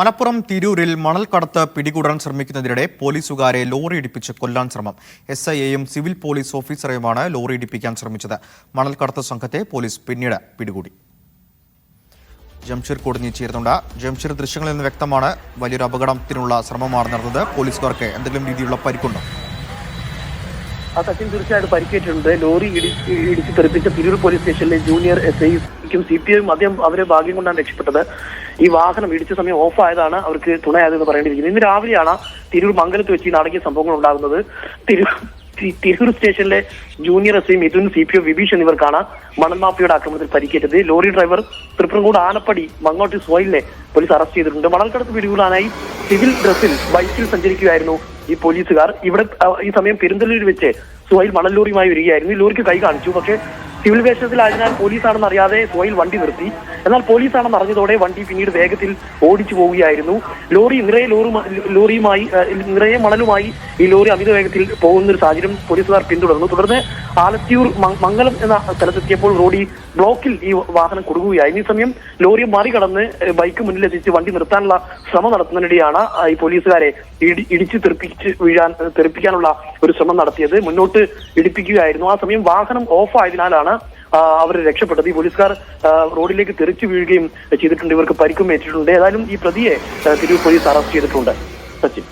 മലപ്പുറം തിരൂരിൽ മണൽ കടത്ത് പിടികൂടാൻ ശ്രമിക്കുന്നതിനിടെ പോലീസുകാരെ ലോറി ഇടിപ്പിച്ച് കൊല്ലാൻ ശ്രമം. എസ് സിവിൽ പോലീസ് ഓഫീസറെയുമാണ് ലോറി ഇടിപ്പിക്കാൻ ശ്രമിച്ചത്. മണൽ കടത്ത് സംഘത്തെ പോലീസ് പിന്നീട് പിടികൂടി. ജംഷീർ കുടുങ്ങി ചേരുന്നുണ്ട്. ജംഷീർ ദൃശ്യങ്ങളിൽ നിന്ന് വ്യക്തമാണ് വലിയൊരു അപകടത്തിനുള്ള ശ്രമമാണ് നടന്നത്. പോലീസുകാർക്ക് എന്തെങ്കിലും രീതിയിലുള്ള പരിക്കുണ്ടോ? ആ സച്ചിൻ തീർച്ചയായിട്ടും പരിക്കേറ്റിട്ടുണ്ട്. ലോറി ഇടിച്ച് ഇടിച്ച് തെറിപ്പിച്ച തിരൂർ പോലീസ് സ്റ്റേഷനിലെ ജൂനിയർ എസ് ഐക്കും സി പി ഐയും അദ്ദേഹം അവരെ ഭാഗ്യം കൊണ്ടാണ് രക്ഷപ്പെട്ടത്. ഈ വാഹനം ഇടിച്ച സമയം ഓഫ് ആയതാണ് അവർക്ക് തുണയായതെന്ന് പറയേണ്ടിയിരിക്കുന്നത്. ഇന്ന് രാവിലെയാണ് തിരൂർ മംഗലത്ത് വെച്ച് ഈ നാടകീയ സംഭവങ്ങൾ ഉണ്ടാകുന്നത്. തിരൂർ തിരൂർ സ്റ്റേഷനിലെ junior S I Mithun C P O Vibheesh എന്നിവർക്കാണ് മണൽമാപ്പിയുടെ ആക്രമണത്തിൽ പരിക്കേറ്റത്. ലോറി ഡ്രൈവർ തൃപ്രംകൂട് ആനപ്പടി മങ്ങോട്ടി സോയിലിനെ പോലീസ് അറസ്റ്റ് ചെയ്തിട്ടുണ്ട്. മണൽക്കടത്ത് പിടികൂടാനായി സിവിൽ ഡ്രസ്സിൽ ബൈക്കിൽ സഞ്ചരിക്കുകയായിരുന്നു ഈ പോലീസുകാർ ഇവിടെ ഈ സമയം പെരുന്തലൂരിൽ വെച്ച് സുഹൈൽ മണൽ വരികയായിരുന്നു. ഈ ലോറിക്ക് കൈ കാണിച്ചു. പക്ഷേ സിവിൽ വേഷത്തിലായതിനാൽ പോലീസാണെന്ന് അറിയാതെ സുഹൈൽ വണ്ടി നിർത്തി. എന്നാൽ പോലീസാണെന്ന് അറിഞ്ഞതോടെ വണ്ടി പിന്നീട് വേഗത്തിൽ ഓടിച്ചു പോവുകയായിരുന്നു. ലോറി നിറയെ ലോറി ലോറിയുമായി നിറയെ മണലുമായി ഈ ലോറി അമിത വേഗത്തിൽ പോകുന്ന ഒരു സാഹചര്യം പോലീസുകാർ പിന്തുടർന്നു. തുടർന്ന് ആലത്തിയൂർ മംഗലം എന്ന സ്ഥലത്തെത്തിയപ്പോൾ റോഡി ബ്ലോക്കിൽ ഈ വാഹനം കുടുങ്ങുകയായിരുന്നു ഈ സമയം ലോറി മറികടന്ന് ബൈക്ക് മുന്നിലെത്തിച്ച് വണ്ടി നിർത്താനുള്ള ശ്രമം നടത്തുന്നതിനിടെയാണ് ഈ പോലീസുകാരെ ഇടി ഇടിച്ച് തെറിപ്പിച്ച് വീഴാൻ തെറിപ്പിക്കാനുള്ള ഒരു ശ്രമം നടത്തിയത്. മുന്നോട്ട് ഇടിപ്പിക്കുകയായിരുന്നു. ആ സമയം വാഹനം ഓഫ് ആയതിനാലാണ് അവർ രക്ഷപ്പെട്ടത്. ഈ പോലീസുകാർ റോഡിലേക്ക് തെറിച്ചു വീഴുകയും ചെയ്തിട്ടുണ്ട്. ഇവർക്ക് പരിക്കും ഏറ്റിട്ടുണ്ട്. ഏതായാലും ഈ പ്രതിയെ തിരുവ് പോലീസ് അറസ്റ്റ് ചെയ്തിട്ടുണ്ട്. സച്ചിൻ.